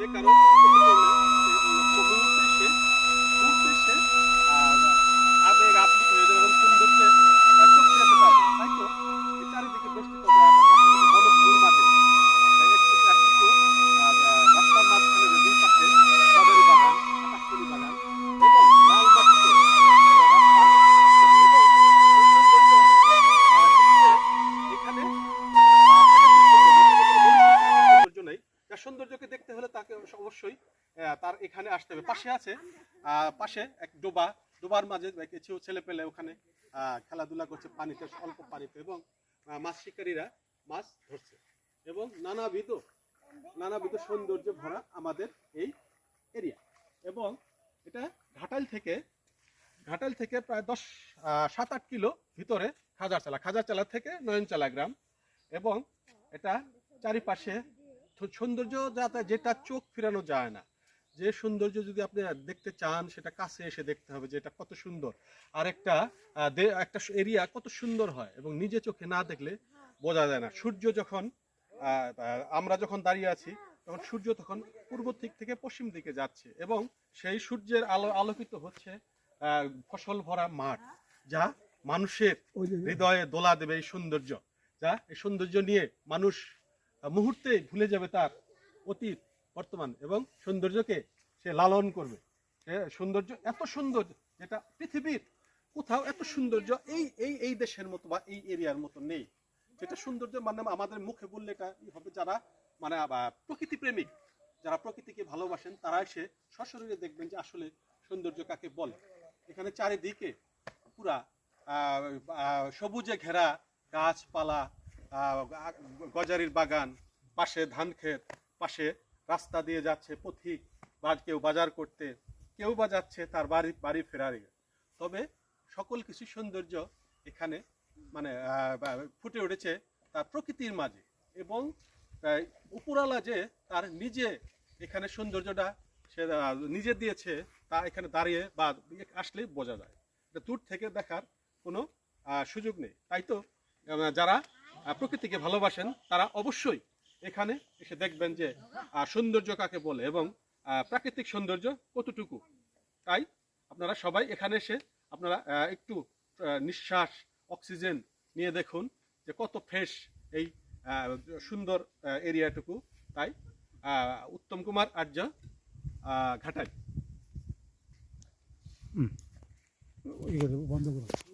যে কারও তাকে অবশ্যই তার এখানে আসতে হবে। পাশে আছে পাশে এক ডোবা, ডোবার মাঝে কিছু ছেলে পেলে ওখানে খেলাধুলা করছে পানিতে, অল্প পানিতে এবং মাছ শিকারীরা মাছ ধরছে এবং নানাবিধ নানাবিধ সৌন্দর্য ভরা আমাদের এই এরিয়া। এবং এটা ঘাটাল থেকে ঘাটাল থেকে প্রায় দশ সাত আট কিলো ভিতরে খাজারচালা। খাজারচালা থেকে নয়নচালা গ্রাম এবং এটা চারিপাশে সৌন্দর্য যাতে যেটা চোখ ফিরানো যায় না যে সৌন্দর্য যদি আপনি দেখতে চান সেটা কাছে এসে দেখতে হবে যে এটা কত সুন্দর। আর একটা একটা এরিয়া কত সুন্দর হয় এবং নিজে চোখে না দেখলে বোঝা যায় না। সূর্য যখন আমরা যখন দাঁড়িয়ে আছি তখন সূর্য তখন পূর্ব দিক থেকে পশ্চিম দিকে যাচ্ছে এবং সেই সূর্যের আলো আলোকিত হচ্ছে ফসল ভরা মাঠ যা মানুষের হৃদয়ে দোলা দেবে এই সৌন্দর্য যা এই সৌন্দর্য নিয়ে মানুষ মুহূর্তে ভুলে যাবে তার অতীত, বর্তমান এবং সৌন্দর্যকে সে লালন করবে। সৌন্দর্য এত সুন্দর যেটা পৃথিবীর কোথাও এত সৌন্দর্য এই এই এই দেশের মতো বা এই এরিয়ার মতো নেই। যেটা সৌন্দর্য মানে আমাদের মুখে বললে এটা হবে যারা মানে প্রকৃতি প্রেমিক, যারা প্রকৃতিকে ভালোবাসেন তারা এসে সশরীরে দেখবেন যে আসলে সৌন্দর্য কাকে বলে। এখানে চারিদিকে পুরা সবুজে ঘেরা গাছপালা গজারির বাগান, পাশে ধান ক্ষেত, পাশে রাস্তা দিয়ে যাচ্ছে পথিক বা কেউ বাজার করতে, কেউ বা যাচ্ছে তার বাড়ি বাড়ি ফেরার তবে সকল কিছু সৌন্দর্য এখানে মানে ফুটে উঠেছে তার প্রকৃতির মাঝে এবং উপরালা যে তার নিজে এখানে সৌন্দর্যটা সে নিজে দিয়েছে, তা এখানে দাঁড়িয়ে বা আসলেই বোঝা যায়। দূর থেকে দেখার কোনো সুযোগ নেই। তাই তো যারা প্রকৃতিকে ভালোবাসেন, তারা অবশ্যই এখানে এসে দেখবেন যে সৌন্দর্য কাকে বলে এবং প্রাকৃতিক সৌন্দর্য কতটুকু। তাই আপনারা সবাই এখানে এসে আপনারা একটু নিঃশ্বাস, অক্সিজেন নিয়ে দেখুন যে কত ফ্রেশ এই সুন্দর এরিয়াটুকু। তাই উত্তম কুমার আর্য ঘাটাই করে বন্ধ করো।